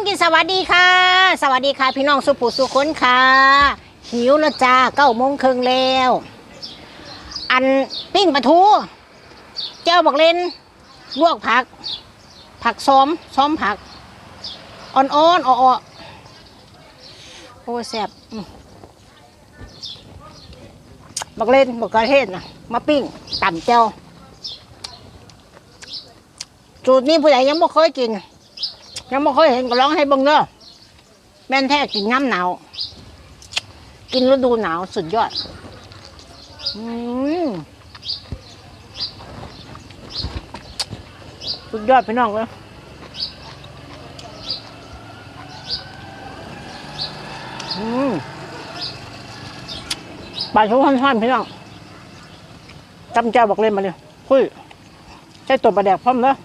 มกินสวัสดีค่ะ สวัสดีค่ะ พี่น้องสุปุสุคนค่ะ หิวแล้วจ้าเก้าโมงครึ่งแล้ว อันปิ้งปลาทู เจ้าบอกเล่นลวกผัก ผักซ้อมซ้อมผัก อ่อนๆอ่อๆโอ้แซ่บบักเล่นบักกระเทศนะมาปิ้งต่ำเจ้าสูตรนี้ผู้ใหญ่ยังไม่เคยกิน ยังไม่เคยเห็นก็ร้องให้เบิ่งเด้อแม่นแท้กินน้ำหนาว กินฤดูหนาวสุดยอด อืมสุดยอดพี่น้องเลยอืมปลาชูห้อนๆพี่น้องจำเจ้าบอกเล่นมาเลยคุยใช้ตัวปลาแดกพร้อมเนอะ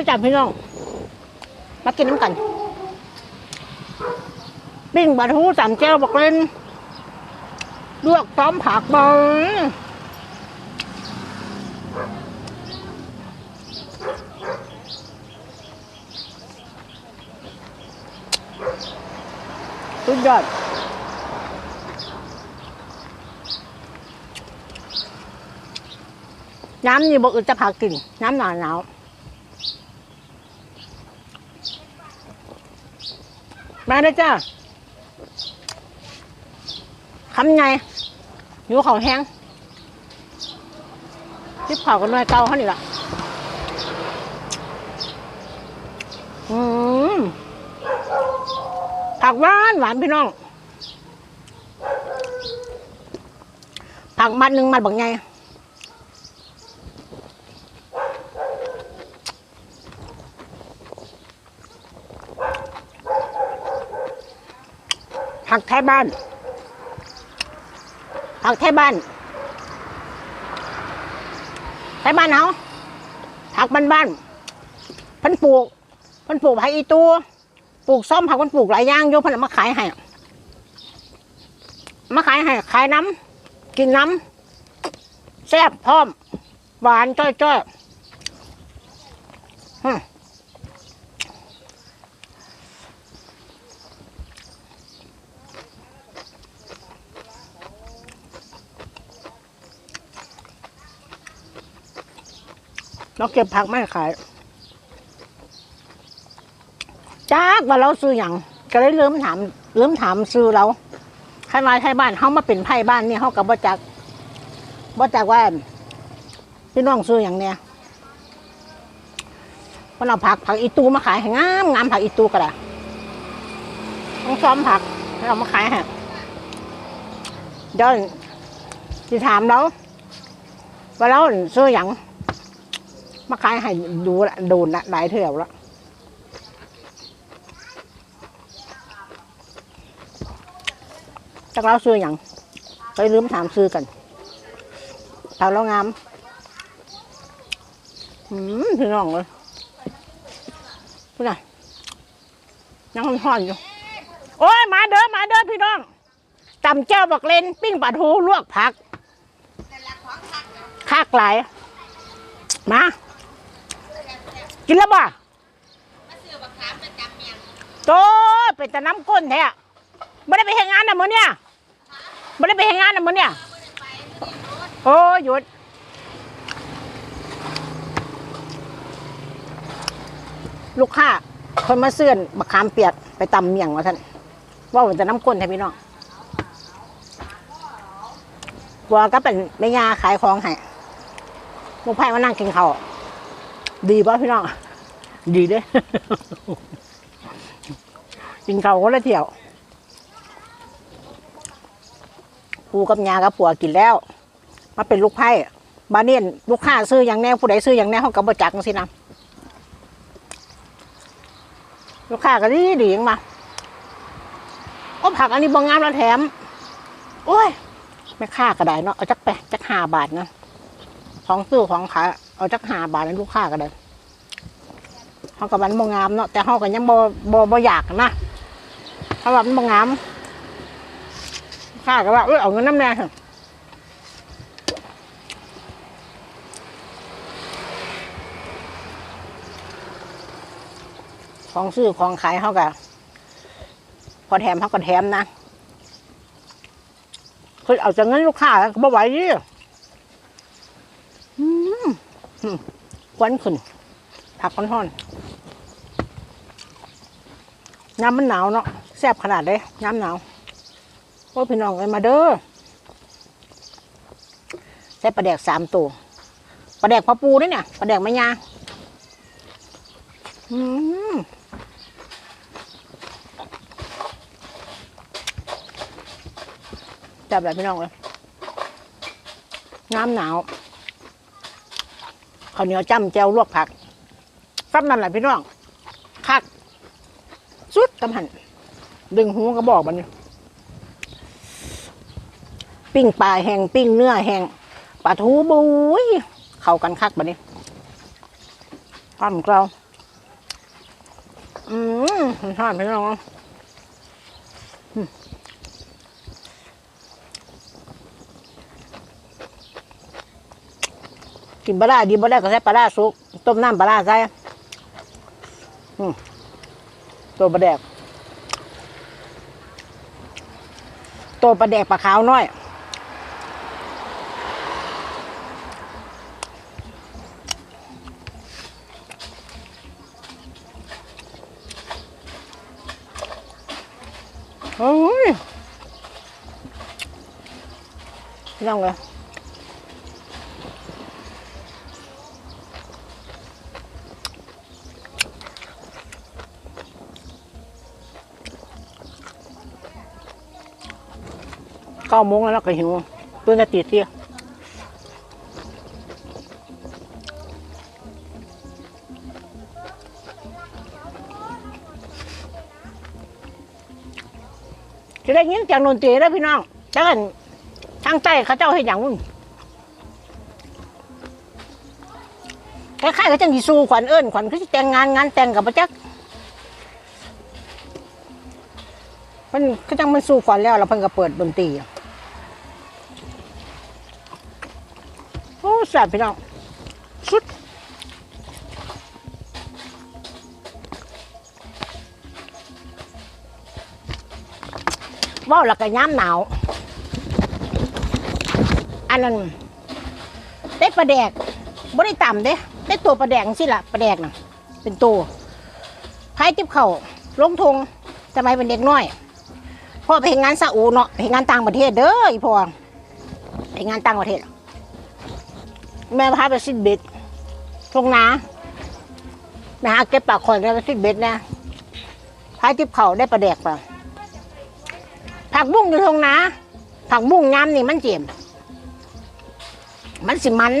มาเลยจับพี่น้อง มากินน้ำกันปิ้งปลาทูสามแก้วบอกเล่นลวกพร้อมผักบองสุดยอดน้ำนี่บอกอึดจะพากิน น้ำหนาวหนาว มาเลยจ้าคำไงอยู่เขาแห้งที่เผากันหน่อยเก่าเขานี่ละอืมผักหวานหวานพี่น้อง ผักมัดหนึ่งมัดบักไง ผักไทยบ้าน ผักไทยบ้าน ไทยบ้านเฮาผักบ้านบ้านพันปลูกพันปลูกผักอีตัวปลูกส้มผักพันปลูกหลายอย่างโยพันมาขายให้มาขายให้ขายน้ำกินน้ำแซ่บพร้อม หวานจ้อยจ้อยๆ เราเก็บผักไม่ขายจากว่าเราซื้ออย่างก็เลยเริ่มถามเริ่มถามซื้อเราใครมาไทยบ้านเขามาเป็นไพ่บ้านนี่เขากับบ่จักบ่จักว่าพี่น้องซื้ออย่างเนี้ยวันเราผักผักอีตูมาขายงามงามผักอีตูก็ได้ต้องซ้อมผักให้เรามาขายให้เดี๋ยวจะถามเราว่าเราซื้ออย่าง มาขายให้ดูละโดนละหลายเท่าแล้วจากเราซื้ออย่างไปลืมถามซื้อกันถามเรางามอืมพี่น้องเลยพี่น่ะยังห่อนอยู่ โอ้ย มาเด้อมาเด้อพี่น้องตำเจ้าบักเลนปิ้งปลาทูลวกผักคากหลาย มา กินแล้วบ่โตเป็นแต่น้ำก้นแท้ไม่ได้ไปเห็นงานนะมึงเนี่ยไม่ได้ไปเห็นงานนะมึงเนี่ยโอ้ยหยุดลูกค้าคนมาเสื่อนบักขามเปียกไปตำเมี่ยงว่าท่านว่ามันจะน้ำก้นแท้พี่น้องกลัวก็เป็นแม่ยาขายของให้ลูกไผ่มานั่งกินข้าว ดีป่ะพี่น้อง ดีเด้กินข้าวคนละเที่ยวปูกับยากับผัวกินแล้วมาเป็นลูกไพ่บาเนียนลูกค้าซื้ออย่างแน่ผู้ใดซื้ออย่างแน่เขากับบจักสินะลูกค้าก็ดีดียังมาโอ้ผักอันนี้บางงามแล้วแถม โอ้ย ไม่ค่าก็ได้เนาะเอาจักแปะจักห้าบาทนะของซื้อของขาย เอาจักหาบาทนั้นลูกค้าก็ได้เขากับมันบงงามเนาะแต่เขากันยังบ่บ่บ่อยากนะเขาแบบมันบางงามข้าก็ว่าเออเอาเงินน้ำแน่เของซื้อของขายเขาก็พอแถมเขาก็แถมนะคือเอาจากเงินลูกค้าก็บ่ไหวยี่ ควันขึ้น ผักค่อนๆน้ำมันหนาวเนาะแซ่บขนาดเลย น้ำหนาวโอ้พี่น้องเอ้ยมาเด้อใส่ปลาแดกสามตัวปลาแดกพ่อปูด้วยเนี่ยปลาแดกมะยาอืมจับแบบพี่น้องเลยน้ำหนาว ข้าวเหนียวจ้ำแจวลวกผักซ้ำนั่นแหละพี่น้องคักสุดกำหัน ดึงหูกระบอกมันนี่ปิ้งปลาแห้งปิ้งเนื้อแห้งปลาทูบุยเข้ากันคักบันนี้ทำเราอืมทานพี่น้อง กินปลาร้าดีปลาร้ก็ใส่ปลาร้าสุก ต้มน้ำปลาร้าใส่อืมตัวปลาแดก ตัวปลาแดกปลาขาวน้อยโอ้ยยังไง เก้าโมงแล้วเราก็หิวตัวจะติดเตี้ยจะได้ยินจากดนตรีแล้วพี่น้องจักกันทางใต้เขาเจ้าให้อย่างมึงคล้ายๆกับจังสีสูขวัญเอิญขวัญคือแต่งงานงานแต่งกับประจักษ์มันก็จังมันสู่ขวัญแล้วเราเพิ่งก็เปิดดนตรีอะโอ้ แซ่บพี่น้องสุดว่าวแล้วก็ย้ำหนาว อันนั้นได้ปลาแดกบ่ได้ต่ำเด้ได้ตัวปลาแดกสิละปลาแดกน่ะ เป็นตัวพายติบเข่าลงทงสมัยเป็นเด็กน้อยพ่อไปเห็นงานซาอุเนาะไปเห็นงานต่างประเทศเด้ออีพ่อไปงานต่างประเทศ แม่พาไปซิดเบ็ดทงนาไปหาเก็บปลาคอยแล้วไปซิดเบ็ดนะพายติบเข่าได้ปลาแดกป่ะผักบุ้งอยู่ทงนาผักบุ้งยำนี่มันเจียมมันสิมัน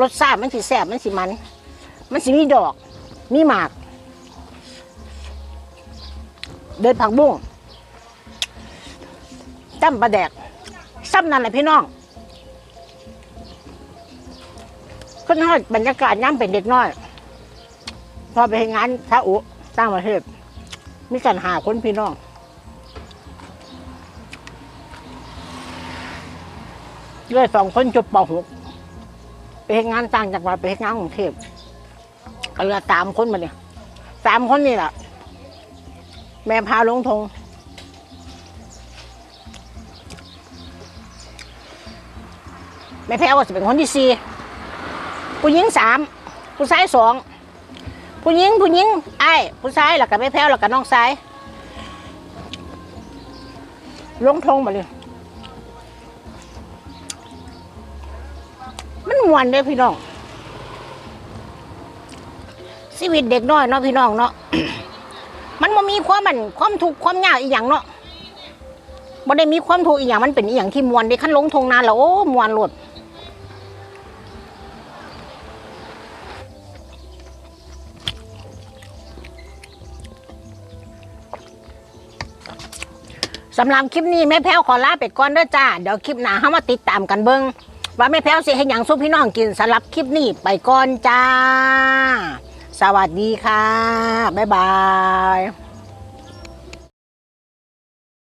รสชาติมันสิแซ่บมันสิมัน มันสิมีดอก มีหมาก เดินผักบุ้งจ้ำปลาแดกซ้ำนั่นแหละพี่น้อง ขึ้นฮอดบรรยากาศย่ำเป็นเด็กน้อย พอไปเฮ็ดงานซาอุต่างประเทศมีกันหาคนพี่น้องเลยสองคนจบป .6 ไปเฮ็ดงานต่างจังหวัดไปเฮ็ดงานกรุงเทพก็เหลือสามคนมาเนี่ยสามคนนี่แหละแม่พาลงทงแม่แพ้วก็จะเป็นคนที่สี่ ผู้หญิงสามผู้ชายสองผู้หญิงผู้หญิงไอ้ผู้ชายแล้วก็แม่แพ้วแล้วก็น้องชายลงทงมาเลยมันมวนเด้พี่น้องชีวิตเด็กน้อยเนาะพี่น้องเนาะมันบ่มีความมันความทุกข์ความยากอีหยังเนาะบ่ได้มีความทุกข์อีหยังมันเป็นอีหยังที่มวนเด้คันลงทงนานแล้วโอ้มวนโลดำหรับคลิปนี้แม่แพ้วขอลาไปก่อนเด้อจ้า เดี๋ยวคลิปหน้าเฮามาติดตามกันเบิ่งว่าแม่แพ้วสิให้หยังสู้พี่น้องกินสำหรับคลิปนี้ไปก่อนจ้า สวัสดีค่ะ บ๊ายบาย